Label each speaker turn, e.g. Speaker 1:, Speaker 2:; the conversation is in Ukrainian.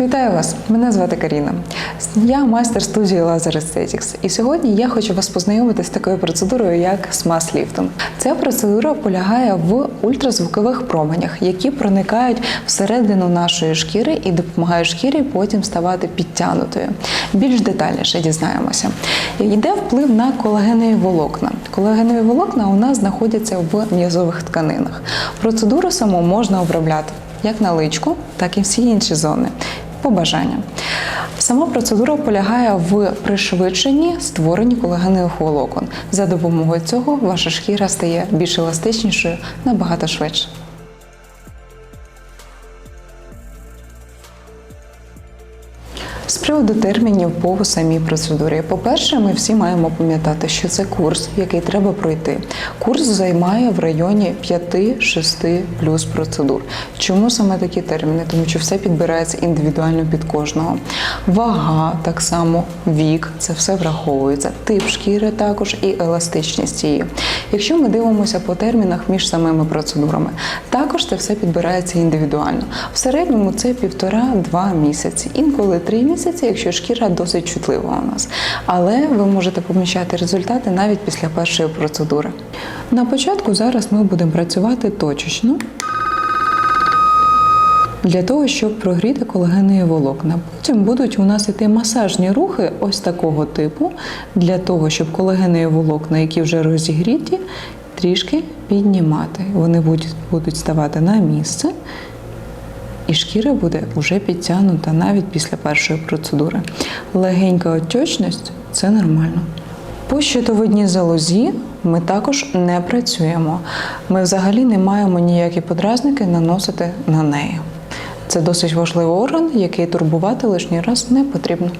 Speaker 1: Вітаю вас! Мене звати Каріна. Я майстер студії Laser Aesthetics. І сьогодні я хочу вас познайомити з такою процедурою, як смаз-ліфтинг. Ця процедура полягає в ультразвукових променях, які проникають всередину нашої шкіри і допомагають шкірі потім ставати підтянутою. Більш детальніше дізнаємося. Йде вплив на колагенові волокна. Колагенові волокна у нас знаходяться в м'язових тканинах. Процедуру саму можна обробляти як на личку, так і всі інші зони по бажанню. Сама процедура полягає в пришвидшенні створенні колагенових волокон. За допомогою цього ваша шкіра стає більш еластичнішою набагато швидше. З приводу термінів по самій процедурі. По-перше, ми всі маємо пам'ятати, що це курс, який треба пройти. Курс займає в районі 5-6 плюс процедур. Чому саме такі терміни? Тому що все підбирається індивідуально під кожного. Вага, так само, вік, це все враховується. Тип шкіри також і еластичність її. Якщо ми дивимося по термінах між самими процедурами, також це все підбирається індивідуально. В середньому це півтора-два місяці, інколи три місяці, якщо шкіра досить чутлива у нас. Але ви можете помічати результати навіть після першої процедури. На початку зараз ми будемо працювати точечно. Для того, щоб прогріти колагенові волокна. Потім будуть у нас іти масажні рухи ось такого типу, для того, щоб колагенові волокна, які вже розігріті, трішки піднімати. Вони будуть ставати на місце, шкіра буде вже підтягнута навіть після першої процедури. Легенька отечність – це нормально. По щитовидній залозі ми також не працюємо. Ми взагалі не маємо ніякі подразники наносити на неї. Це досить важливий орган, який турбувати лишній раз не потрібно.